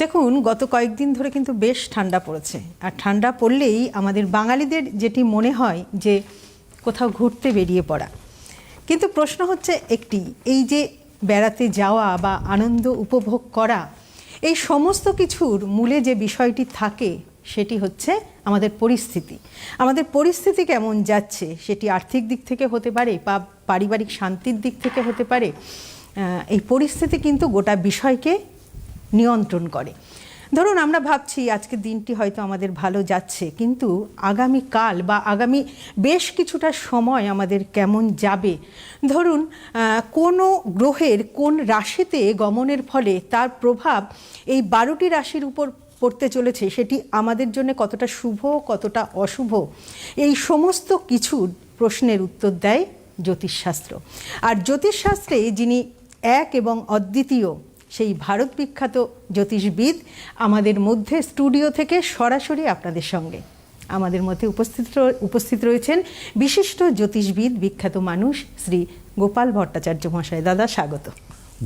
দেখুন, গত কয়েকদিন ধরে কিন্তু বেশ ঠান্ডা পড়েছে। আর ঠান্ডা পড়লেই আমাদের বাঙালিদের যেটি মনে হয় যে কোথাও ঘুরতে বেরিয়ে পড়া। কিন্তু প্রশ্ন হচ্ছে একটি, এই যে বেড়াতে যাওয়া বা আনন্দ উপভোগ করা, এই সমস্ত কিছুর মূলে যে বিষয়টি থাকে, সেটি হচ্ছে আমাদের পরিস্থিতি। আমাদের পরিস্থিতি কেমন যাচ্ছে, সেটি আর্থিক দিক থেকে হতে পারে বা পারিবারিক শান্তির দিক থেকে হতে পারে এই পরিস্থিতি কিন্তু গোটা বিষয়কে নিয়ন্ত্রণ করে। ধরুন আমরা ভাবছি আজকের দিনটি হয়তো আমাদের ভালো যাচ্ছে, কিন্তু আগামী কাল বা আগামী বেশ কিছুটা সময় আমাদের কেমন যাবে? ধরুন কোনো গ্রহের কোন রাশিতে গমনের ফলে তার প্রভাব এই বারোটি রাশির উপর পড়তে চলেছে, সেটি আমাদের জন্য কতটা শুভ, কতটা অশুভ? এই সমস্ত কিছুর প্রশ্নের উত্তর দেয় জ্যোতিষশাস্ত্র। আর জ্যোতিষশাস্ত্রে যিনি এক এবং অদ্বিতীয় সেই ভারত বিখ্যাত জ্যোতিষবিদ আমাদের মধ্যে স্টুডিও থেকে সরাসরি আপনাদের সঙ্গে। আমাদের মধ্যে উপস্থিত উপস্থিত রয়েছেন বিশিষ্ট জ্যোতিষবিদ বিখ্যাত মানুষ শ্রী গোপাল ভট্টাচার্য মহাশয় দাদা, স্বাগত।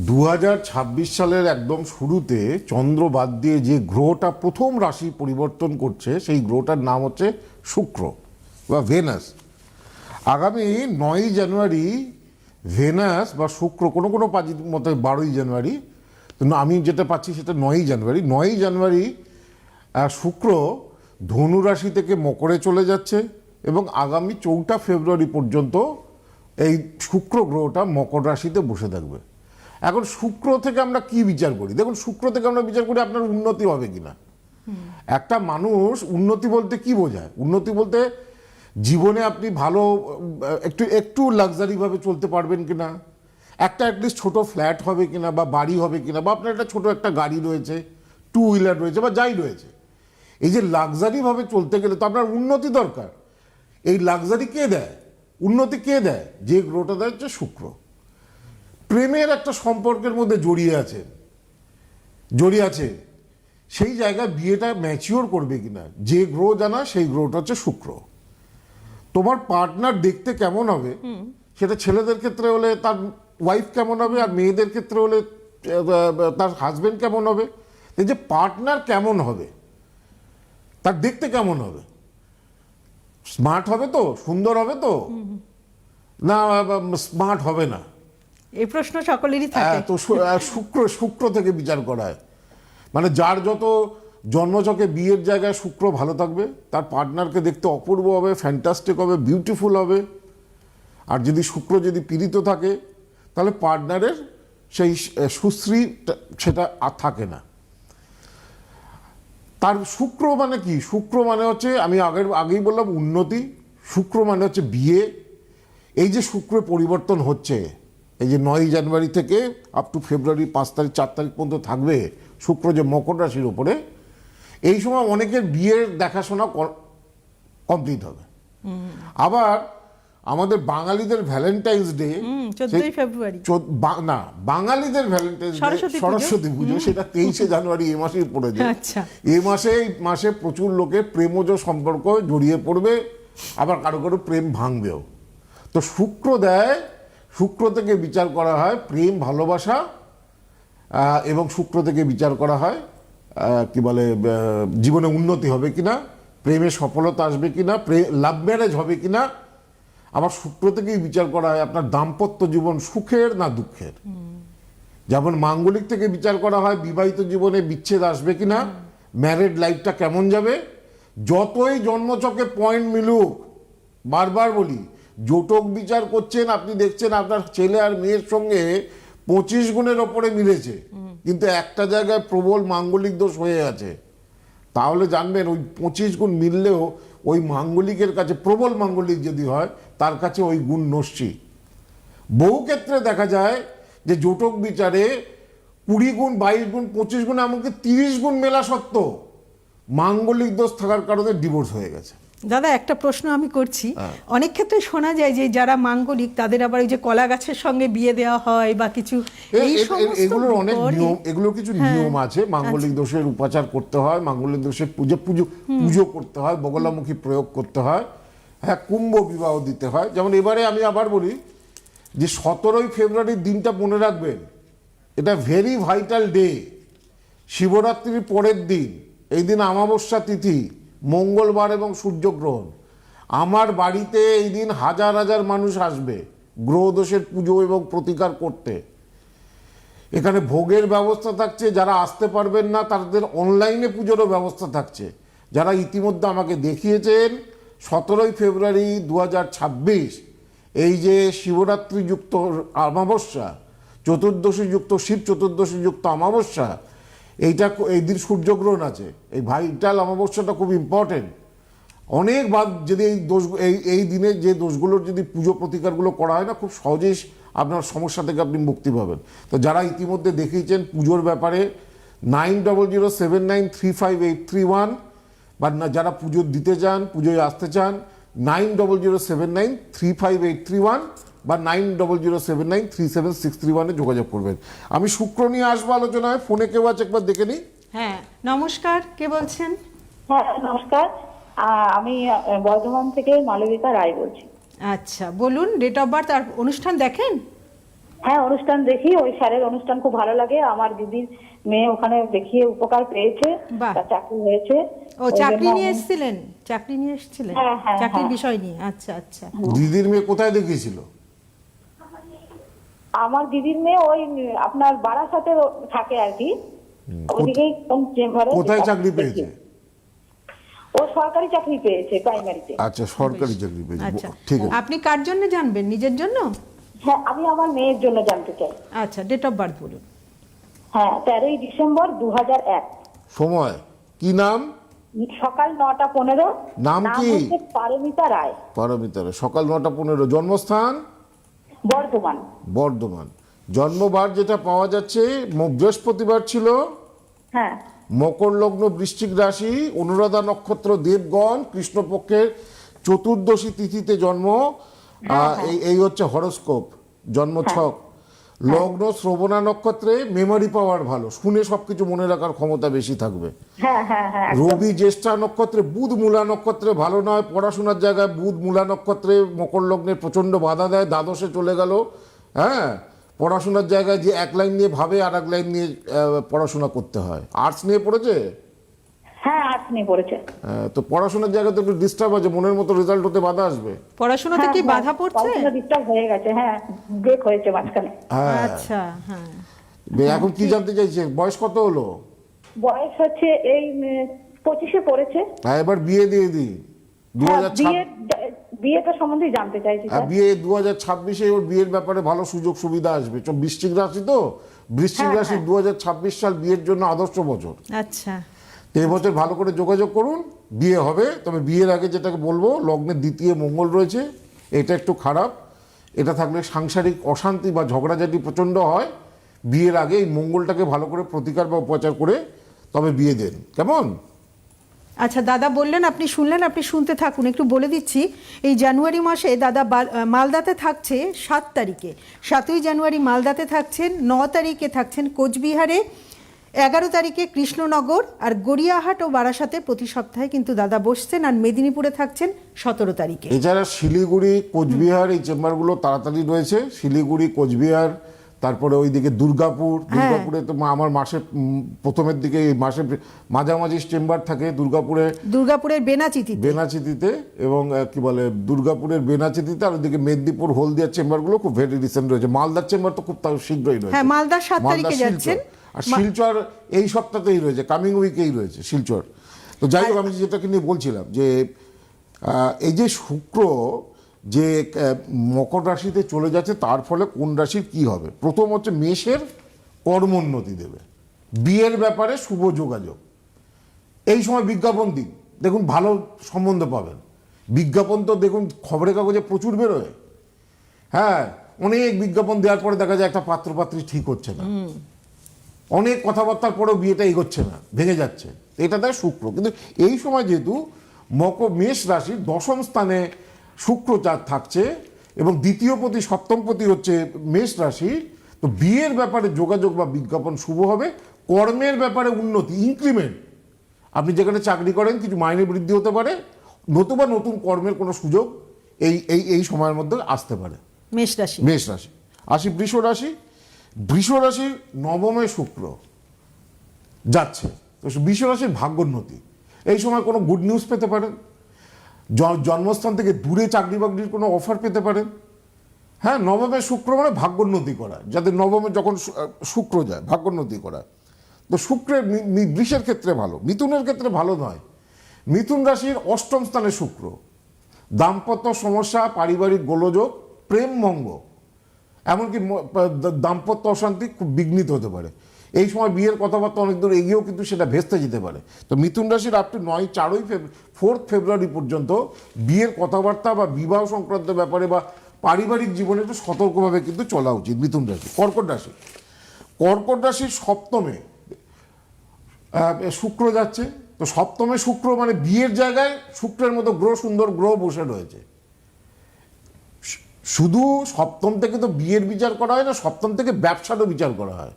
দু হাজার ছাব্বিশ সালের একদম শুরুতে চন্দ্র বাদ দিয়ে যে গ্রহটা প্রথম রাশি পরিবর্তন করছে, সেই গ্রহটার নাম হচ্ছে শুক্র বা ভেনাস। আগামী নয়ই জানুয়ারি ভেনাস বা শুক্র কোনো কোনো পাজির মতে বারোই জানুয়ারি আমি যেটা পাচ্ছি সেটা নয়ই জানুয়ারি। নয়ই জানুয়ারি শুক্র ধনু রাশি থেকে মকরে চলে যাচ্ছে এবং আগামী চৌঠা ফেব্রুয়ারি পর্যন্ত এই শুক্র গ্রহটা মকর রাশিতে বসে থাকবে। এখন শুক্র থেকে আমরা কি বিচার করি? দেখুন শুক্র থেকে আমরা বিচার করি আপনার উন্নতি হবে কিনা। একটা মানুষ উন্নতি বলতে কি বোঝায়? উন্নতি বলতে জীবনে আপনি ভালো একটু একটু লাক্সারি ভাবে চলতে পারবেন কিনা? একটা অ্যাটলিস্ট ছোট ফ্ল্যাট হবে কিনা বা বাড়ি হবে কিনা বা আপনার একটা ছোট একটা গাড়ি রয়েছে টু হুইলার রয়েছে বা যাই রয়েছে। এই যে লাক্সারি ভাবে চলতে গেলে তো আপনার উন্নতি দরকার। এই লাক্সারি কে দেয়? উন্নতি কে দেয়? যে গ্রহটা দেয় হচ্ছে শুক্র। প্রেমের একটা সম্পর্কের মধ্যে জড়িয়ে আছে জড়িয়ে আছে। সেই জায়গায় বিয়েটা ম্যাচিওর করবে কিনা? যে গ্রহ জানা সেই গ্রহটা হচ্ছে শুক্র। তোমার পার্টনার দেখতে কেমন হবে? সেটা ছেলেদের ক্ষেত্রে হলে তার ওয়াইফ কেমন হবে আর মেয়েদের ক্ষেত্রে হলে তার হাজবেন্ড কেমন হবে? যে পার্টনার কেমন হবে? তার দেখতে কেমন হবে? স্মার্ট হবে তো? সুন্দর হবে তো? না স্মার্ট হবে না। এই প্রশ্ন সকলেরই থাকে। হ্যাঁ তো শুক্র শুক্র থেকে বিচার করা হয়। মানে যার যত জন্মচকে বিয়ের জায়গায় শুক্র ভালো থাকবে তার পার্টনারকে দেখতে অপূর্ব হবে ফ্যান্টাস্টিক হবে বিউটিফুল হবে। আর যদি শুক্র যদি পীড়িত থাকে তাহলে পার্টনারের সেই সুশ্রী সেটা আর থাকে না। তার শুক্র মানে কি? শুক্র মানে হচ্ছে আমি আগের আগেই বললাম উন্নতি। শুক্র মানে হচ্ছে বিয়ে। এই যে শুক্র পরিবর্তন হচ্ছে এই যে নয় জানুয়ারি থেকে আপ টু ফেব্রুয়ারি পাঁচ তারিখ চার তারিখ পর্যন্ত থাকবে শুক্র যে মকর রাশির উপরে এই সময় অনেকের বিয়ের দেখাশোনা কমপ্লিট হবে। আবার আমাদের বাঙালিদের ভ্যালেন্টাইন্স ডে 14ই ফেব্রুয়ারি। না বাঙালিদের ভ্যালেন্টাইন্স ডে সরস্বতী পুজো। সেটা তেইশে জানুয়ারি এ মাসেই পড়েছে যায় এ মাসে মাসে প্রচুর লোকের প্রেমজ সম্পর্ক জড়িয়ে পড়বে আবার কারও কারও প্রেম ভাঙবেও তো শুক্র দেয় শুক্র থেকে বিচার করা হয় প্রেম ভালোবাসা আহ, এবং শুক্র থেকে বিচার করা হয় কি বলে জীবনে উন্নতি হবে কিনা প্রেমে সফলতা আসবে কিনা প্রেম লাভ ম্যারেজ হবে কিনা আবার শুক্র থেকেই বিচার করা হয়, আপনার দাম্পত্য জীবন সুখের না দুঃখের? যেমন মাঙ্গলিক থেকে বিচার করা হয়, বিবাহিত জীবনে বিচ্ছেদ আসবে কিনা ম্যারেড লাইফটা কেমন যাবে? যতই জন্মচকে পয়েন্ট মিলুক, বারবার বলি, জোটক বিচার করছেন, আপনি দেখছেন আপনার ছেলে আর মেয়ের সঙ্গে পঁচিশ গুণের ওপরে মিলেছে। কিন্তু একটা জায়গায় প্রবল মাঙ্গলিক দোষ হয়ে আছে। তাহলে জানবেন, ওই পঁচিশ গুণ মিললেও ওই মাঙ্গলিকের কাছে, প্রবল মাঙ্গলিক যদি হয়, তার কাছে ওই গুণ নস্যি। বহু ক্ষেত্রে দেখা যায় যে জোটক বিচারে কুড়ি গুণ, বাইশ গুণ, পঁচিশ গুণ, এমনকি তিরিশ গুণ মেলা সত্ত্বেও মাঙ্গলিক দোষ থাকার কারণে ডিভোর্স হয়ে গেছে। দাদা একটা প্রশ্ন আমি করছি। অনেক ক্ষেত্রে শোনা যায় যে যারা মাঙ্গলিক তাদের আবার ওই যে কলা গাছের সঙ্গে বিয়ে দেওয়া হয় বা কিছু এগুলোর অনেক নিয়ম এগুলোর কিছু হ্যাঁ। নিয়ম আছে মাঙ্গলিক আচ্ছা। দোষের উপাচার করতে হয় মাঙ্গলিক দোষের পুজো পুজো পুজো করতে হয় বগলামুখী প্রয়োগ করতে হয় হ্যাঁ কুম্ভ বিবাহ দিতে হয় যেমন এবারে আমি আবার বলি যে সতেরোই ফেব্রুয়ারির দিনটা মনে রাখবেন এটা ভেরি ভাইটাল ডে শিবরাত্রির পরের দিন এই দিন অমাবস্যা তিথি মঙ্গলবার এবং সূর্যগ্রহণ। আমার বাড়িতে এই দিন হাজার হাজার মানুষ আসবে গ্রহদোষের পুজো এবং প্রতিকার করতে। এখানে ভোগের ব্যবস্থা থাকছে, যারা আসতে পারবেন না তাদের অনলাইনে পুজোরও ব্যবস্থা থাকছে। যারা ইতিমধ্যে আমাকে দেখিয়েছেন, সতেরোই ফেব্রুয়ারি দু হাজার ছাব্বিশ, এই যে শিবরাত্রি যুক্ত অমাবস্যা চতুর্দশী যুক্ত শিব চতুর্দশী যুক্ত অমাবস্যা এইটা এই দিন সূর্যগ্রহণ আছে। এই ভাইটাল অমাবস্যাটা খুব ইম্পর্টেন্ট অনেক বাদ যদি এই দোষ এই এই দিনে যে দোষগুলোর যদি পুজো প্রতিকারগুলো করা হয় না, খুব সহজেই আপনার সমস্যা থেকে আপনি মুক্তি পাবেন। তো যারা ইতিমধ্যে দেখিয়েছেন পুজোর ব্যাপারে nine double zero seven nine three five eight three one বা না যারা পুজো দিতে চান, পুজোয় আসতে চান nine double zero seven nine three five eight three one বা nine double zero seven nine three seven six three ওয়ানে যোগাযোগ করবেন। আমি শুক্র নিয়ে আসব আলোচনায় ফোনে কেউ আছে একবার দেখে নিই। হ্যাঁ নমস্কার কে বলছেন? হ্যাঁ নমস্কার। আমি বর্ধমান থেকে মালবিকা রায় বলছি। আচ্ছা বলুন ডেট অফ বার্থ আর অনুষ্ঠান দেখেন? হ্যাঁ অনুষ্ঠান দেখি ওই স্যারের অনুষ্ঠান খুব ভালো লাগে। আমার দিদির মেয়ে ওখানে দেখিয়ে উপকার পেয়েছে তার চাকরি হয়েছে। ও চাকরি নিয়ে এসেছিলেন? চাকরি নিয়ে এসেছিলেন? হ্যাঁ, হ্যাঁ, চাকরির হ্যাঁ। বিষয় নিয়ে আচ্ছা আচ্ছা। দিদির মেয়ে কোথায় দেখিয়েছিল? আমার দিদির মেয়ে ওই আপনার বারাসাতে থাকে আর কি। ওদিকেই কোন চেম্বারে। কোথায় চাকরি পেয়েছে? ও সরকারি চাকরি পেয়েছে প্রাইমারিতে। আচ্ছা সরকারি চাকরি পেয়েছে। আচ্ছা। ঠিক আছে। আপনি কার জন্য জানবেন? নিজের জন্য? হ্যাঁ আমি আমার মেয়ের জন্য জানতে চাই। আচ্ছা ডেট অফ বার্থ বলুন। হ্যাঁ তেরোই ডিসেম্বর দু এক। সময়। কি নাম? সকাল নটা পনেরো। নাম কি? হচ্ছে পারমিতা রায়। পারমিতারা সকাল নটা পনেরো। জন্মস্থান? বর্ধমান। বর্ধমান। জন্মবার যেটা পাওয়া যাচ্ছে বৃহস্পতিবার ছিল হ্যাঁ। মকর লগ্ন বৃশ্চিক রাশি অনুরাধা নক্ষত্র দেবগণ কৃষ্ণপক্ষের চতুর্দশী তিথিতে জন্ম আহ, এই এই হচ্ছে হরস্কোপ জন্মছক লগ্ন শ্রবণা নক্ষত্রে মেমোরি পাওয়ার ভালো। শুনে সবকিছু মনে রাখার ক্ষমতা বেশি থাকবে। হ্যাঁ হ্যাঁ হ্যাঁ রবি জ্যেষ্ঠা নক্ষত্রে বুধ মূলা নক্ষত্রে ভালো নয়। পড়াশোনার জায়গায় বুধ মূলা নক্ষত্রে মকর লগ্নে প্রচণ্ড বাধা দেয় দ্বাদশে চলে গেল। হ্যাঁ পড়াশোনার জায়গায় যে এক লাইন নিয়ে ভাবে আর এক লাইন নিয়ে পড়াশোনা করতে হয়। আর্টস নিয়ে পড়েছে? হ্যাঁ আর্টস নিয়ে পড়েছে তো পড়াশোনার জায়গায় তো একটু ডিস্টার্ব আছে মনের মতো রেজাল্ট হতে বাধা আসবে। পড়াশোনাতে কি বাধা পড়ছে? ডিস্টার্ব হয়ে গেছে হ্যাঁ ব্রেক হয়েছে মাঝখানে। হ্যাঁ। আচ্ছা হ্যাঁ। এখন কি জানতে চাইছে? বয়স কত হলো? বয়স হচ্ছে এই পঁচিশে পড়েছে। হ্যাঁ এবার বিয়ে দিয়ে দিই। দু হ্যাঁ, হাজার বিয়েটা সম্বন্ধে জানতে চাইছি বিয়ে দু হাজার ছাব্বিশে ওর বিয়ের ব্যাপারে ভালো সুযোগ সুবিধা আসবে। বৃশ্চিক রাশি তো? বৃশ্চিক হ্যাঁ, রাশি দু হাজার ছাব্বিশ সাল বিয়ের জন্য আদর্শ বছর। আচ্ছা। এবছর ভালো করে যোগাযোগ করুন, বিয়ে হবে, তবে বিয়ের আগে যেটাকে বলব লগ্নের দ্বিতীয় মঙ্গল রয়েছে, এটা একটু খারাপ। এটা থাকলে সাংসারিক অশান্তি বা ঝগড়াঝাটি প্রচণ্ড হয়। বিয়ের আগে এই মঙ্গলটাকে ভালো করে প্রতিকার বা উপচার করে তবে বিয়ে দেন। কেমন? আচ্ছা দাদা বললেন, আপনি শুনলেন, আপনি শুনতে থাকুন। একটু বলে দিচ্ছি, এই জানুয়ারি মাসে দাদা মালদাতে থাকছে সাত তারিখে। সাতই জানুয়ারি মালদাতে থাকছেন, ন তারিখে থাকছেন কোচবিহারে। এগারো তারিখে কৃষ্ণনগর আর গড়িয়াহাট ও বারাসাতে প্রতি সপ্তাহে কিন্তু দাদা বসছেন আর মেদিনীপুরে থাকছেন সতেরো তারিখে। এছাড়া শিলিগুড়ি কোচবিহার এই চেম্বারগুলো তাড়াতাড়ি রয়েছে। শিলিগুড়ি কোচবিহার তারপরে ওইদিকে দুর্গাপুর দুর্গাপুরে তো আমার মাসে প্রথমের দিকে এই মাসে মাঝামাঝি চেম্বার থাকে দুর্গাপুরে। দুর্গাপুরের বেনাচিতিতে। বেনাচিতিতে এবং কি বলে দুর্গাপুরের বেনাচিতিতে আর ওইদিকে মেদিনীপুর হলদিয়ার চেম্বারগুলো খুব ভেরি রিসেন্ট রয়েছে। মালদার চেম্বার তো খুব শীঘ্রই রয়েছে। হ্যাঁ, মালদার সাত তারিখে যাচ্ছেন। আর শিলচর এই সপ্তাহতেই রয়েছে কামিং উইকেই রয়েছে শিলচর। তো যাই হোক আমি যেটাকে নিয়ে বলছিলাম যে এই যে শুক্র যে মকর রাশিতে চলে যাচ্ছে তার ফলে কোন রাশির কি হবে? প্রথম হচ্ছে মেষের কর্মোন্নতি দেবে। বিয়ের ব্যাপারে শুভ যোগাযোগ। এই সময় বিজ্ঞাপন দিন। দেখুন ভালো সম্বন্ধ পাবেন। বিজ্ঞাপন তো দেখুন খবরের কাগজে প্রচুর বেরোয়। হ্যাঁ অনেক বিজ্ঞাপন দেওয়ার পরে দেখা যায় একটা পাত্রপাত্রী ঠিক হচ্ছে না। অনেক কথাবার্তার পরেও বিয়েটা এগোচ্ছে না ভেঙে যাচ্ছে। এটা দেয় শুক্র। কিন্তু এই সময় যেহেতু মক মেষ রাশির দশম স্থানে শুক্র চাঁদ থাকছে এবং দ্বিতীয় পতি সপ্তম পতি হচ্ছে মেষ রাশি তো বিয়ের ব্যাপারে যোগাযোগ বা বিজ্ঞাপন শুভ হবে কর্মের ব্যাপারে উন্নতি ইনক্রিমেন্ট আপনি যেখানে চাকরি করেন কিছু মাইনে বৃদ্ধি হতে পারে নতুবা নতুন কর্মের কোনো সুযোগ এই এই এই সময়ের মধ্যে আসতে পারে। মেষ রাশি। মেষ রাশি। আসি বৃষ রাশি বৃষ রাশির নবমে শুক্র যাচ্ছে। তো বৃষ রাশির ভাগ্যোন্নতি এই সময় কোনো গুড নিউজ পেতে পারেন। জন্মস্থান থেকে দূরে চাকরি বাকরির কোনো অফার পেতে পারেন। হ্যাঁ নবমে শুক্র মানে ভাগ্যোন্নতি করা। যাদের নবমে যখন শুক্র যায় ভাগ্যোন্নতি করা। তো শুক্রের বৃষের ক্ষেত্রে ভালো। মিথুনের ক্ষেত্রে ভালো নয়। মিথুন রাশির অষ্টম স্থানে শুক্র। দাম্পত্য সমস্যা, পারিবারিক গোলযোগ, প্রেম মঙ্গ এমনকি দাম্পত্য অশান্তি খুব বিঘ্নিত হতে পারে। এই সময় বিয়ের কথাবার্তা অনেক দূর এগিয়েও কিন্তু সেটা ভেস্তে যেতে পারে। তো মিথুন রাশির আপনি নয়, চারই ফোর্থ ফেব্রুয়ারি পর্যন্ত বিয়ের কথাবার্তা বা বিবাহ সংক্রান্ত ব্যাপারে বা পারিবারিক জীবনে একটু সতর্কভাবে কিন্তু চলা উচিত মিথুন রাশি। কর্কট রাশি। কর্কট রাশির সপ্তমে শুক্র যাচ্ছে। তো সপ্তমে শুক্র মানে বিয়ের জায়গায় শুক্রের মতো গ্রহ, সুন্দর গ্রহ বসে রয়েছে। শুধু সপ্তম থেকে তো বিয়ের বিচার করা হয় না, সপ্তম থেকে ব্যবসারও বিচার করা হয়।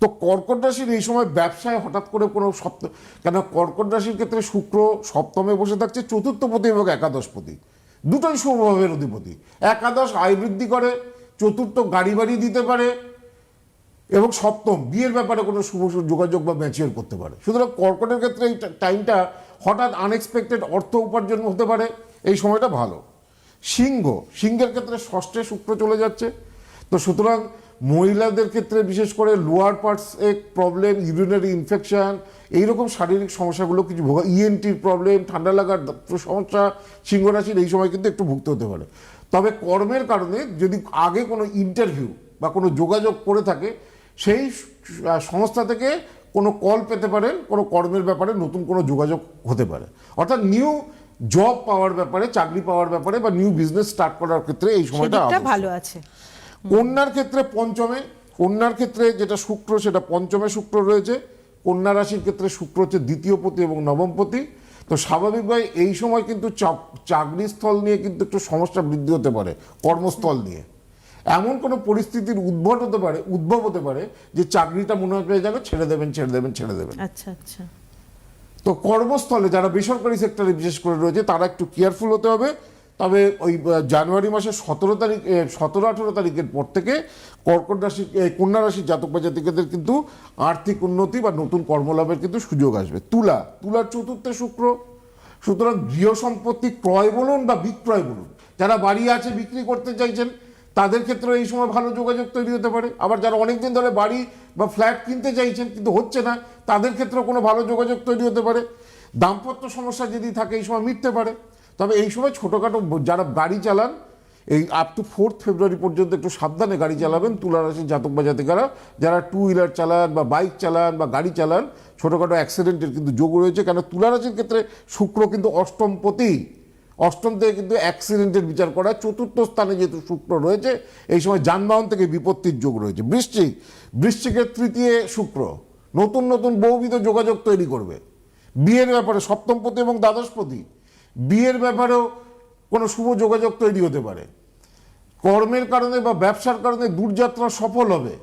তো কর্কট রাশির এই সময় ব্যবসায় হঠাৎ করে কোনো সপ্তম কেন কর্কট রাশির ক্ষেত্রে শুক্র সপ্তমে বসে থাকছে, চতুর্থপতি এবং একাদশ একাদশপতি। দুটোই শুভভাবের অধিপতি। একাদশ আয় বৃদ্ধি করে, চতুর্থ গাড়ি বাড়ি দিতে পারে, এবং সপ্তম বিয়ের ব্যাপারে কোনো শুভ যোগাযোগ বা ম্যাচিওর করতে পারে। সুতরাং কর্কটের ক্ষেত্রে এই টাইমটা হঠাৎ আনএক্সপেক্টেড অর্থ উপার্জন হতে পারে। এই সময়টা ভালো। সিংহ, সিংহের ক্ষেত্রে ষষ্ঠে শুক্র চলে যাচ্ছে। তো সুতরাং মহিলাদের ক্ষেত্রে বিশেষ করে লোয়ার পার্টস এ প্রবলেম ইউরিনারি ইনফেকশন এইরকম শারীরিক সমস্যাগুলো কিছু ভোগা ইএনটির প্রবলেম ঠান্ডা লাগার সমস্যা সিংহ রাশির এই সময় কিন্তু একটু ভুগতে হতে পারে। তবে কর্মের কারণে যদি আগে কোনো ইন্টারভিউ বা কোনো যোগাযোগ করে থাকে, সেই সংস্থা থেকে কোনো কল পেতে পারেন, কোনো কর্মের ব্যাপারে নতুন কোনো যোগাযোগ হতে পারে। অর্থাৎ নিউ জব পাওয়ার ব্যাপারে চাকরি পাওয়ার ব্যাপারে বা নিউ বিজনেস স্টার্ট করার ক্ষেত্রে এই সময়টা ভালো আছে। কন্যার ক্ষেত্রে পঞ্চমে কন্যার ক্ষেত্রে যেটা শুক্র সেটা পঞ্চমে শুক্র রয়েছে। কন্যা রাশির ক্ষেত্রে শুক্র হচ্ছে দ্বিতীয় পতি এবং নবম পতি। তো স্বাভাবিকভাবে এই সময় কিন্তু চাক- চাকরি স্থল নিয়ে কিন্তু একটু সমস্যা বৃদ্ধি হতে পারে কর্মস্থল নিয়ে। এমন কোনো পরিস্থিতির উদ্ভব হতে পারে উদ্ভব হতে পারে যে চাকরিটা মনে হবে যেন ছেড়ে দেবেন ছেড়ে দেবেন ছেড়ে দেবেন। আচ্ছা আচ্ছা। তো কর্মস্থলে যারা বেসরকারি সেক্টরে বিশেষ করে রয়েছে, তারা একটু কেয়ারফুল হতে হবে। তবে ওই জানুয়ারি মাসের সতেরো তারিখ সতেরো আঠেরো তারিখের পর থেকে কর্কট রাশি কন্যা রাশির জাতক বা জাতিকাদের কিন্তু আর্থিক উন্নতি বা নতুন কর্মলাভের কিন্তু সুযোগ আসবে। তুলা তুলার চতুর্থে শুক্র। সুতরাং গৃহ সম্পত্তি ক্রয় বলুন বা বিক্রয় বলুন, যারা বাড়ি আছে, বিক্রি করতে চাইছেন তাদের ক্ষেত্রে এই সময় ভালো যোগাযোগ তৈরি হতে পারে। আবার যারা অনেকদিন ধরে বাড়ি বা ফ্ল্যাট কিনতে চাইছেন কিন্তু হচ্ছে না, তাদের ক্ষেত্রে কোনো ভালো যোগাযোগ তৈরি হতে পারে। দাম্পত্য সমস্যা যদি থাকে এই সময় মিটতে পারে। তবে এই সময় ছোটোখাটো যারা গাড়ি চালান, এই আপ টু ফোর্থ ফেব্রুয়ারি পর্যন্ত একটু সাবধানে গাড়ি চালাবেন। তুলা রাশির জাতক বা জাতিকারা, যারা টু হুইলার চালান বা বাইক চালান বা গাড়ি চালান, ছোটোখাটো অ্যাক্সিডেন্টের কিন্তু যোগ রয়েছে। কেন? তুলা রাশির ক্ষেত্রে শুক্র কিন্তু অষ্টমপতি অষ্টম থেকে কিন্তু অ্যাক্সিডেন্টের বিচার করা, চতুর্থ স্থানে যেহেতু শুক্র রয়েছে, এই সময় যানবাহন থেকে বিপত্তির যোগ রয়েছে। বৃশ্চিক, বৃশ্চিকের তৃতীয় শুক্র, নতুন নতুন বহুবিধ যোগাযোগ তৈরি করবে। বিয়ের ব্যাপারে সপ্তমপতি এবং দ্বাদশপতি, বিয়ের ব্যাপারেও কোনো শুভ যোগাযোগ তৈরি হতে পারে। কর্মের কারণে বা ব্যবসার কারণে দূরযাত্রা সফল হবে।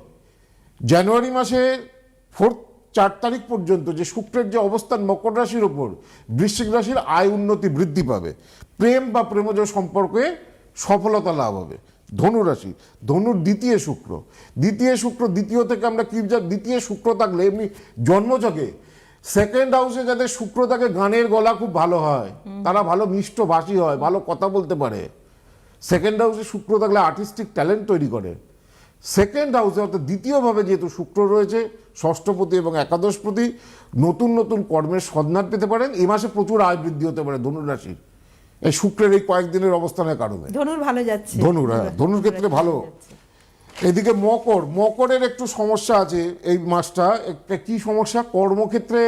জানুয়ারি মাসের ফোর্থ চার তারিখ পর্যন্ত যে শুক্রের যে অবস্থান মকর রাশির ওপর বৃশ্চিক রাশির আয় উন্নতি বৃদ্ধি পাবে। প্রেম বা প্রেমজ সম্পর্কে সফলতা লাভ হবে। ধনুরাশি ধনুর দ্বিতীয় শুক্র। দ্বিতীয় শুক্র দ্বিতীয় থেকে আমরা কি দ্বিতীয় শুক্র থাকলে এমনি জন্মচকে সেকেন্ড হাউসে যাদের শুক্র থাকে গানের গলা খুব ভালো হয়। তারা ভালো মিষ্টভাষী হয় ভালো কথা বলতে পারে। সেকেন্ড হাউসে শুক্র থাকলে আর্টিস্টিক ট্যালেন্ট তৈরি করে। সেকেন্ড হাউসে অর্থাৎ দ্বিতীয়ভাবে যেহেতু শুক্র রয়েছে ষষ্ঠপতি এবং একাদশপতি নতুন নতুন কর্মের সন্ধান পেতে পারেন। এই মাসে প্রচুর আয় বৃদ্ধি হতে পারে ধনুর রাশির। এই শুক্রের এই কয়েকদিনের অবস্থানের কারণে। ধনুর ভালো যাচ্ছে। ধনুর, হ্যাঁ, ধনুর ক্ষেত্রে ভালো। এদিকে মকর মকরের একটু সমস্যা আছে এই মাসটা। একটা কি সমস্যা? কর্মক্ষেত্রে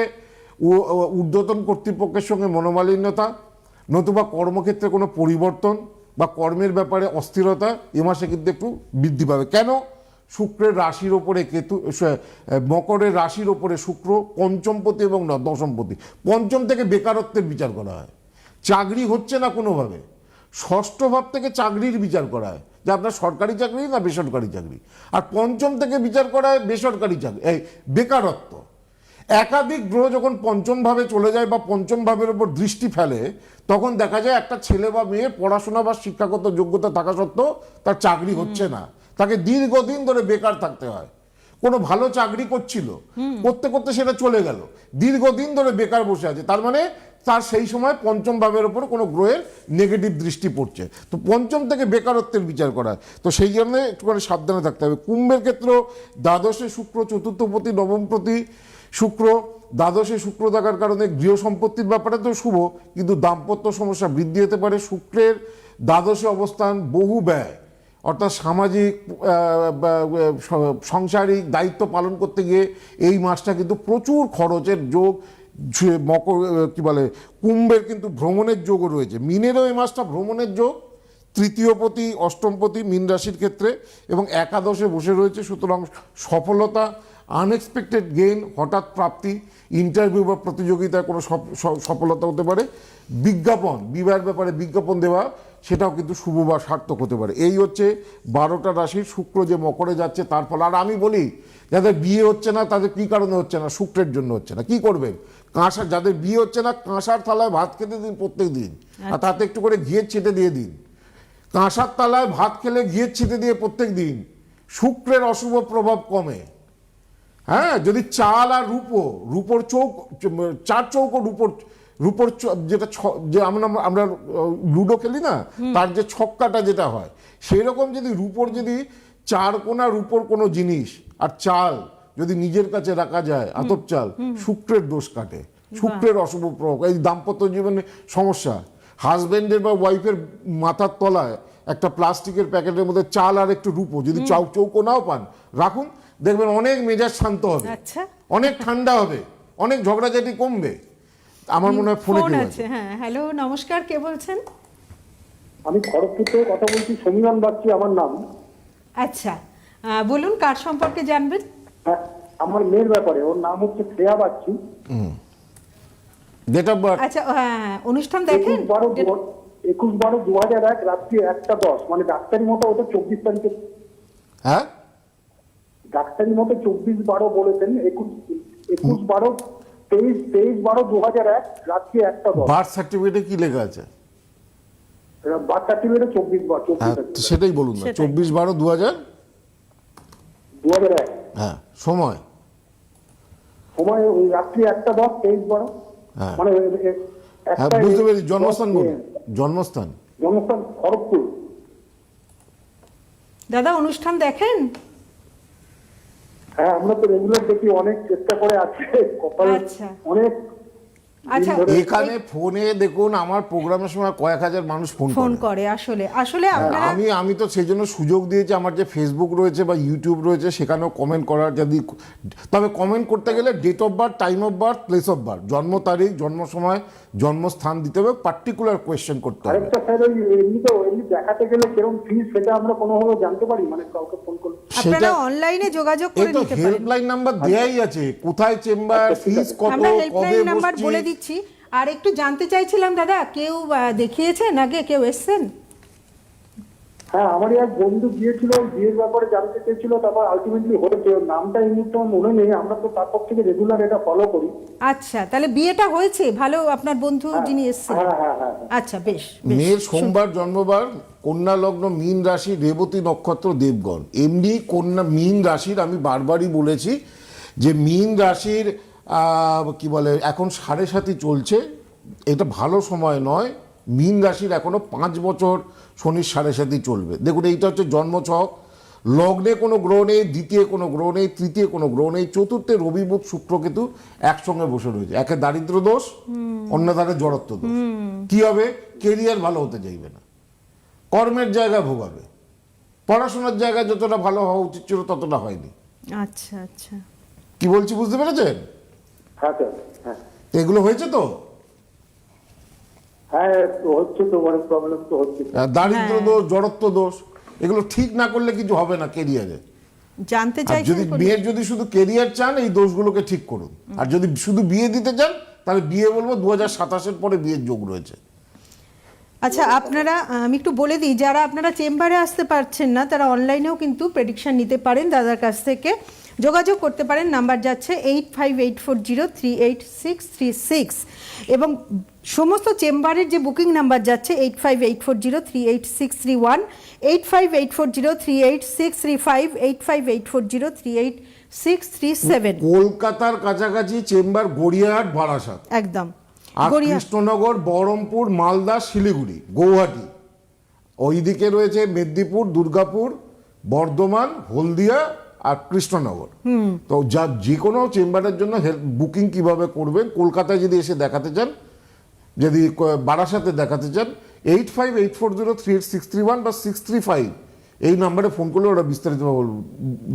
ঊর্ধ্বতন কর্তৃপক্ষের সঙ্গে মনোমালিন্যতা নতুবা কর্মক্ষেত্রে কোনো পরিবর্তন। বা কর্মের ব্যাপারে অস্থিরতা এ মাসে কিন্তু একটু বৃদ্ধি পাবে। কেন? শুক্রের রাশির ওপরে কেতু মকরের রাশির ওপরে শুক্র পঞ্চমপতি এবং দশমপতি পঞ্চম থেকে বেকারত্বের বিচার করা হয়। চাকরি হচ্ছে না কোনোভাবে। ষষ্ঠ ভাব থেকে চাকরির বিচার করা হয়। যে আপনার সরকারি চাকরি না বেসরকারি চাকরি? আর পঞ্চম থেকে বিচার করা হয় বেসরকারি চাকরি, এই বেকারত্ব। একাধিক গ্রহ যখন পঞ্চম ভাবে চলে যায় বা পঞ্চম ভাবের উপর দৃষ্টি ফেলে তখন দেখা যায় একটা ছেলে বা মেয়ে পড়াশোনা বা শিক্ষাগত যোগ্যতা থাকা সত্ত্বেও তার চাকরি হচ্ছে না। তাকে দীর্ঘদিন ধরে বেকার থাকতে হয়। কোনো ভালো চাকরি করছিল। করতে করতে সেটা চলে গেল। দীর্ঘদিন ধরে বেকার বসে আছে। তার মানে তার সেই সময় পঞ্চম ভাবের ওপর কোনো গ্রহের নেগেটিভ দৃষ্টি পড়ছে। তো পঞ্চম থেকে বেকারত্বের বিচার করা। তো সেই জন্য একটুখানি সাবধানে থাকতে হবে। কুম্ভের ক্ষেত্রেও দ্বাদশে শুক্র চতুর্থপতি নবমপতি শুক্র, দ্বাদশে শুক্র থাকার কারণে গৃহ সম্পত্তির ব্যাপারে তো শুভ, কিন্তু দাম্পত্য সমস্যা বৃদ্ধি হতে পারে। শুক্রের দ্বাদশে অবস্থান বহু ব্যয়, অর্থাৎ সামাজিক সাংসারিক দায়িত্ব পালন করতে গিয়ে এই মাসটা কিন্তু প্রচুর খরচের যোগ মকর কি বলে, কুম্ভের কিন্তু ভ্রমণের যোগও রয়েছে। মিনেরও এই মাসটা ভ্রমণের যোগ তৃতীয়পতি অষ্টমপতি মীন রাশির ক্ষেত্রে, এবং একাদশে বসে রয়েছে, সুতরাং সফলতা আনএক্সপেক্টেড গেইন হঠাৎ প্রাপ্তি ইন্টারভিউ বা প্রতিযোগিতায় কোনো সফলতা হতে পারে। বিজ্ঞাপন বিবাহের ব্যাপারে বিজ্ঞাপন দেওয়া সেটাও কিন্তু শুভ বা সার্থক হতে পারে। এই হচ্ছে বারোটা রাশির শুক্র যে মকরে যাচ্ছে তার ফলে। আর আমি বলি যাদের বিয়ে হচ্ছে না তাদের কী কারণে হচ্ছে না? শুক্রের জন্য হচ্ছে না। কি করবেন? কাঁসা যাদের বিয়ে হচ্ছে না কাঁসার থালায় ভাত খেতে দিন প্রত্যেক দিন। আর তাতে একটু করে ঘিয়ের ছেটে দিয়ে দিন। কাঁসার তালায় ভাত খেলে ঘিয়ের ছিটে দিয়ে প্রত্যেক দিন। শুক্রের অশুভ প্রভাব কমে। হ্যাঁ যদি চাল আর রূপো রূপোর চৌক চার চৌকো রূপোর রূপোর যেটা যে আমরা আমরা লুডো খেলি না তার যে ছক্কাটা যেটা হয় সেই রকম যদি রূপোর যদি চার কোনা রূপোর কোনো জিনিস আর চাল যদি নিজের কাছে রাখা যায় আতপ চাল শুক্রের দোষ কাটে শুক্রের অশুভ প্রভাব এই দাম্পত্য জীবনে সমস্যা। হাজবেন্ডের বা ওয়াইফের মাথার তলায় একটা প্লাস্টিকের প্যাকেটের মধ্যে চাল আর একটু রূপো যদি চাউ চৌকো নাও পান রাখুন দেখবেন অনেক মেজাজ শান্ত হবে। আচ্ছা। অনেক ঠান্ডা হবে। অনেক ঝগড়াঝাটি কমবে। আমার মনে হয় ফোন আছে হ্যাঁ হ্যালো নমস্কার কে বলছেন? আমি খড়গপুর থেকে কথা বলছি সমীরণ বাগচি আমার নাম। আচ্ছা বলুন কার সম্পর্কে জানবেন? হ্যাঁ, আমার মেয়ের ব্যাপারে ওর নাম হচ্ছে Shreya Bagchi date of birth আচ্ছা হ্যাঁ হ্যাঁ, অনুষ্ঠান দেখেন? একুশ বারো দু- একুশ বারো দু হাজার এক রাত্রি একটা দশ মানে ডাক্তারি মতো ওটা চব্বিশ তারিখে। হ্যাঁ? ডাক্তারি মতো চব্বিশ বারো বলেছেন একুশ একুশ বারো তেইশ তেইশ বারো দু হাজার এক রাত্রি একটা দশ। বার্থ সার্টিফিকেটে কি লেখা আছে? বার্থ সার্টিফিকেটে চব্বিশ বার হ্যাঁ চব্বিশ সেটাই বলুন না চব্বিশ বারো দু হাজার দু হাজার এক। হ্যাঁ সময়। সময় ওই রাত্রি একটা দশ তেইশ বারো। হ্যাঁ। মানে হ্যাঁ বুঝতে পেরেছি জন্মস্থান বলুন জন্মস্থান। জন্মস্থান খড়গপুর। দাদা অনুষ্ঠান দেখেন? হ্যাঁ আমরা তো রেগুলার দেখি অনেক চেষ্টা করে আছে কপাল আচ্ছা। অনেক এখানে ফোনে দেখুন আমার প্রোগ্রামের সময় কয়েক হাজার মানুষ ফোন ফোন করে। আসলে। আসলে আমি আমি তো সেই জন্য সুযোগ দিয়েছি আমার যে ফেসবুক রয়েছে বা ইউটিউব রয়েছে সেখানেও কমেন্ট করার যদি তবে কমেন্ট করতে গেলে date of birth time of birth place of birth জন্ম তারিখ জন্ম সময় জন্মস্থান দিতে হবে পার্টিকুলার কোয়েশ্চেন করতে হবে। আরেকটা স্যার এমনি তো এমনি দেখাতে গেলে কীরকম ফিস সেটা আমরা কোনোভাবে জানতে পারি? মানে কাউকে ফোন করলে। আপনারা সেটা অনলাইনে যোগাযোগ করে নিতে পারেন। হেল্পলাইন নাম্বার দেয়াই আছে। কোথায় চেম্বার আচ্ছা, ফিস। কত কবে হেল্পলাইন নাম্বার বলে দিচ্ছি। আর একটু জানতে চাইছিলাম দাদা কেউ দেখিয়েছেন আগে? কেউ এসছেন? হ্যাঁ আমার এক বন্ধু গিয়েছিল বিয়ের ব্যাপারে জানতে চেয়েছিল তারপর আলটিমেটলি হয়েছে নামটা এই মুহূর্তে আমার মনে নেই আমরা তো তারপর থেকে রেগুলার এটা ফলো করি। আচ্ছা তাহলে বিয়েটা হয়েছে ভালো আপনার বন্ধু যিনি এসছেন। হ্যাঁ হ্যাঁ হ্যাঁ আচ্ছা বেশ। মেয়ের সোমবার জন্মবার কন্যা লগ্ন মীন রাশি রেবতী নক্ষত্র দেবগণ। এমনি কন্যা মীন রাশির আমি বারবারই বলেছি যে মীন রাশির কি বলে এখন সাড়ে সাতই চলছে। এটা ভালো সময় নয়। মীন রাশির এখনও পাঁচ বছর শনির সাড়ে সাতই চলবে। দেখুন এইটা হচ্ছে জন্মছক লগ্নে কোনো গ্রহ নেই দ্বিতীয় কোনো গ্রহ নেই তৃতীয় কোনো গ্রহ নেই চতুর্থে রবি বুধ শুক্র কিন্তু একসঙ্গে বসে রয়েছে। একে দারিদ্র দোষ অন্য ধারে জড়ত্ব দোষ। কি হবে? কেরিয়ার ভালো হতে চাইবে না। কর্মের জায়গা ভোগাবে। পড়াশোনার জায়গা যতটা ভালো হওয়া উচিত ছিল ততটা হয়নি। আচ্ছা আচ্ছা। কি বলছি বুঝতে পেরেছেন? হ্যাঁ স্যার হ্যাঁ। এগুলো হয়েছে তো? হ্যাঁ হচ্ছে তো অনেক প্রবলেম তো হচ্ছে। দারিদ্র দোষ জড়ত্ব দোষ এগুলো ঠিক না করলে কিছু হবে না কেরিয়ারে জানতে আর চাইছেন যদি বিয়ের যদি শুধু কেরিয়ার চান এই দোষগুলোকে ঠিক করুন। আর যদি শুধু বিয়ে দিতে চান তাহলে বিয়ে বলব দু হাজার সাতাশের পরে বিয়ের যোগ রয়েছে। আচ্ছা আপনারা আমি একটু বলে দিই যারা আপনারা চেম্বারে আসতে পারছেন না তারা অনলাইনেও কিন্তু প্রেডিকশন নিতে পারেন দাদার কাছ থেকে। যোগাযোগ করতে পারেন নাম্বার যাচ্ছে eight five eight four zero three eight six three six এবং সমস্ত চেম্বারের যে বুকিং নাম্বার যাচ্ছে eight five eight four zero three eight six three one eight five eight four zero three eight six three five eight five eight four zero three eight six three seven কলকাতার কাছাকাছি chamber Gariahat Barasat. একদম। আর কৃষ্ণনগর বহরমপুর মালদা শিলিগুড়ি গৌহাটি। ওইদিকে রয়েছে মেদিনীপুর দুর্গাপুর বর্ধমান হলদিয়া আর কৃষ্ণনগর। তো যা যে কোনো চেম্বারের জন্য বুকিং কীভাবে করবেন, কলকাতায় যদি এসে দেখাতে চান, যদি বারাসাতে দেখাতে চান, eight five eight four zero three eight six three one বা সিক্স থ্রি ফাইভ এই নাম্বারে ফোন করলে ওরা বিস্তারিতভাবে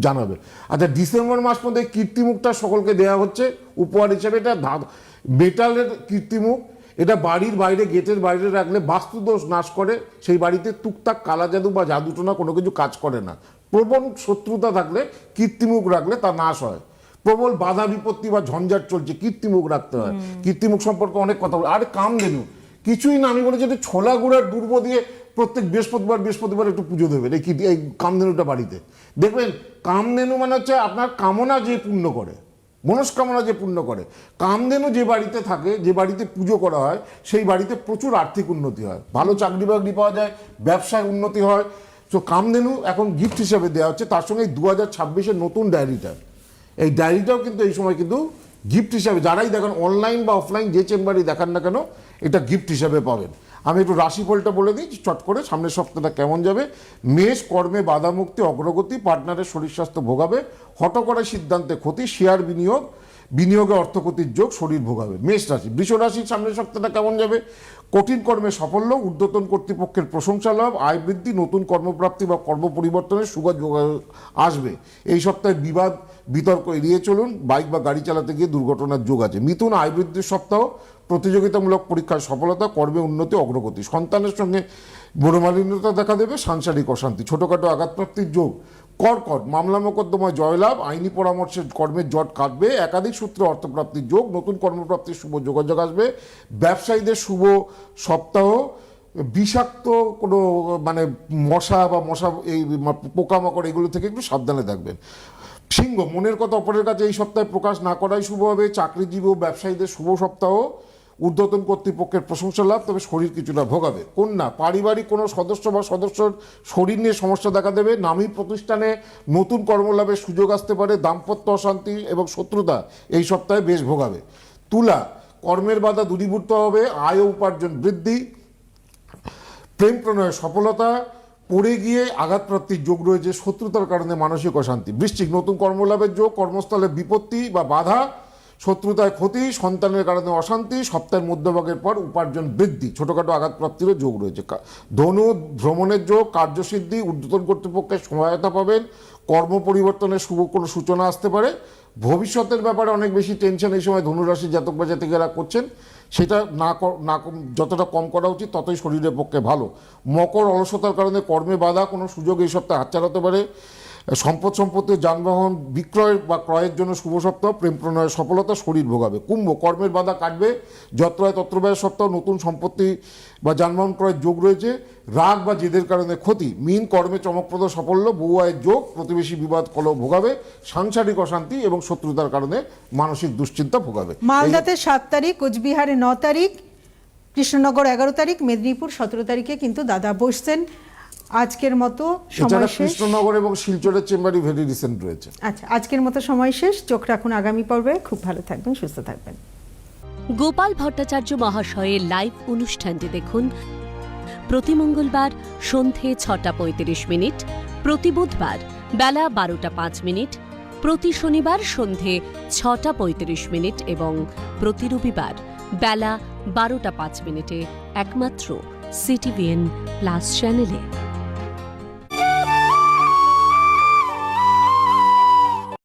জানাবে। আচ্ছা ডিসেম্বর মাস মধ্যে কীর্তিমুখটা সকলকে দেওয়া হচ্ছে, উপহার হিসাবে এটা মেটালের কীর্তিমুখ, এটা বাড়ির বাইরে, গেটের বাইরে রাখলে বাস্তুদোষ নাশ করে, সেই বাড়িতে টুকটাক কালা জাদু বা জাদুটোনা কোনো কিছু কাজ করে না। প্রবল শত্রুতা থাকলে কীর্তিমুখ রাখলে তা নাশ হয়। প্রবল বাধা বিপত্তি বা ঝঞ্ঝাট চলছে কীর্তিমুখ রাখতে হয়। কীর্তিমুখ সম্পর্কে অনেক কথা বলে আরে কাম দেনু। কিছুই না আমি বলেছি যে ছোলা গুঁড়ার দুর্ব দিয়ে প্রত্যেক বৃহস্পতিবার বৃহস্পতিবার একটু পুজো দেবেন। এই এই কামধেনুটা বাড়িতে। দেখবেন কামধেনু মানে হচ্ছে আপনার কামনা যে পূর্ণ করে। মনস্কামনা যে পূর্ণ করে। কামধেনু যে বাড়িতে থাকে যে বাড়িতে পুজো করা হয় সেই বাড়িতে প্রচুর আর্থিক উন্নতি হয়। ভালো চাকরি বাকরি পাওয়া যায় ব্যবসায় উন্নতি হয় তো কামধেনু এখন গিফট হিসেবে দেওয়া হচ্ছে, তার সঙ্গে দু হাজার ছাব্বিশের নতুন ডায়েরিটা এই ডায়েরিটাও কিন্তু এই সময় কিন্তু গিফট হিসাবে, যারাই দেখেন অনলাইন বা অফলাইন যে চেম্বারই দেখান না কেন, এটা গিফট হিসাবে পাবেন। আমি একটু রাশিফলটা বলে দিই, চট করে সামনের সপ্তাহটা কেমন যাবে? মেষ, কর্মে বাধামুক্তি, অগ্রগতি পার্টনারের শরীর স্বাস্থ্য ভোগাবে হটকরা সিদ্ধান্তে ক্ষতি শেয়ার বিনিয়োগ বিনিয়োগে অর্থক্ষতির যোগ শরীর ভোগাবে। মেষ রাশি। বৃষ রাশির সামনের সপ্তাহটা কেমন যাবে? কঠিন কর্মে সাফল্য, ঊর্ধ্বতন কর্তৃপক্ষের প্রশংসা লাভ, আয় বৃদ্ধি, নতুন কর্মপ্রাপ্তি বা কর্ম পরিবর্তনের সুযোগ যোগা- আসবে। এই সপ্তাহে বিবাদ, বিতর্ক এড়িয়ে চলুন। বাইক বা গাড়ি চালাতে গিয়ে দুর্ঘটনার যোগ আছে। মিথুন আয় বৃদ্ধির সপ্তাহ, প্রতিযোগিতামূলক পরীক্ষার সফলতা, কর্মে উন্নতি, অগ্রগতি। সন্তানের সঙ্গে মনোমালিন্যতা দেখা দেবে, সাংসারিক অশান্তি। ছোটখাটো আঘাতপ্রাপ্তির যোগ কর্কট মামলা মোকদ্দমায় জয়লাভ, আইনি পরামর্শে কর্মের জট কাটবে, একাধিক সূত্রে অর্থপ্রাপ্তির যোগ, নতুন কর্মপ্রাপ্তির শুভ যোগাযোগ আসবে, ব্যবসায়ীদের শুভ সপ্তাহ, বিষাক্ত কোনো মানে মশা বা মশা, এই পোকামাকড় এগুলো থেকে একটু সাবধানে থাকবেন। সিংহ, মনের কথা অপরের কাছে এই সপ্তাহে প্রকাশ না করাই শুভ হবে, চাকরিজীবী ও ব্যবসায়ীদের শুভ সপ্তাহ। ঊর্ধ্বতন কর্তৃপক্ষের প্রশংসা লাভ, তবে শরীর কিছুটা ভোগাবে। কন্যা, পারিবারিক কোনো সদস্য বা সদস্যর শরীর নিয়ে সমস্যা দেখা দেবে? নামী প্রতিষ্ঠানে নতুন কর্মলাভের সুযোগ আসতে পারে, দাম্পত্য অশান্তি এবং শত্রুতা এই সপ্তাহে বেশ ভোগাবে। তুলা, কর্মের বাধা দূরীভূত হবে, আয় উপার্জন বৃদ্ধি, প্রেম প্রণয়ে সফলতা, পড়ে গিয়ে আঘাতপ্রাপ্তির যোগ রয়েছে, শত্রুতার কারণে মানসিক অশান্তি। বৃশ্চিক, নতুন কর্মলাভের যোগ, কর্মস্থলে বিপত্তি বা বাধা শত্রুতায় ক্ষতি, সন্তানের কারণে অশান্তি, সপ্তাহের মধ্যভাগের পর উপার্জন বৃদ্ধি। ছোটোখাটো আঘাতপ্রাপ্তিরও যোগ রয়েছে। ধনু ভ্রমণের যোগ, কার্যসিদ্ধি, ঊর্ধ্বতন কর্তৃপক্ষের সহায়তা পাবেন, কর্ম পরিবর্তনের শুভ কোনো সূচনা আসতে পারে। ভবিষ্যতের ব্যাপারে অনেক বেশি টেনশন এই সময় ধনুরাশি জাতক বা জাতিকেরা করছেন। সেটা না না যতটা কম করা উচিত, ততই শরীরের পক্ষে ভালো। মকর অলসতার কারণে কর্মে বাধা কোনো সুযোগ এই সপ্তাহে হাতছাড়া হতে পারে। সম্পদ সম্পত্তি, যানবাহন বিক্রয় বা ক্রয়ের জন্য শুভ সপ্তাহ, প্রেম প্রণয়ের সফলতা, শরীর ভোগাবে। কুম্ভ, কর্মের বাধা কাটবে। যত্রয় তত্রব্যয় সপ্তাহ, নতুন সম্পত্তি বা যানবাহন ক্রয়ের যোগ রয়েছে। রাগ বা জেদের কারণে ক্ষতি। মিন, কর্মে চমকপ্রদ সাফল্য বউ আয়ের যোগ, প্রতিবেশী বিবাদ কলহ ভোগাবে। সাংসারিক অশান্তি এবং শত্রুতার কারণে মানসিক দুশ্চিন্তা ভোগাবে। মালদাতে সাত তারিখ, কোচবিহারে ন তারিখ, কৃষ্ণনগর এগারো তারিখ, মেদিনীপুর সতেরো তারিখে কিন্তু দাদা বসছেন। আজকের মতো সময় শেষ। কৃষ্ণনগর এবং শিলচরের চেম্বারই ভেরি রিসেন্ট রয়েছে। আচ্ছা আজকের মতো সময় শেষ। চোখ রাখুন আগামী পর্বে। খুব ভালো থাকবেন সুস্থ থাকবেন। গোপাল ভট্টাচার্য মহাশয়ের লাইভ অনুষ্ঠানটি দেখুন প্রতি মঙ্গলবার সন্ধে ছটা পঁয়ত্রিশ মিনিট প্রতি বুধবার বেলা বারোটা পাঁচ মিনিট প্রতি শনিবার সন্ধে ছটা পঁয়ত্রিশ মিনিট এবং প্রতি রবিবার বেলা বারোটা পাঁচ মিনিটে একমাত্র সিটিভিএন প্লাস চ্যানেলে।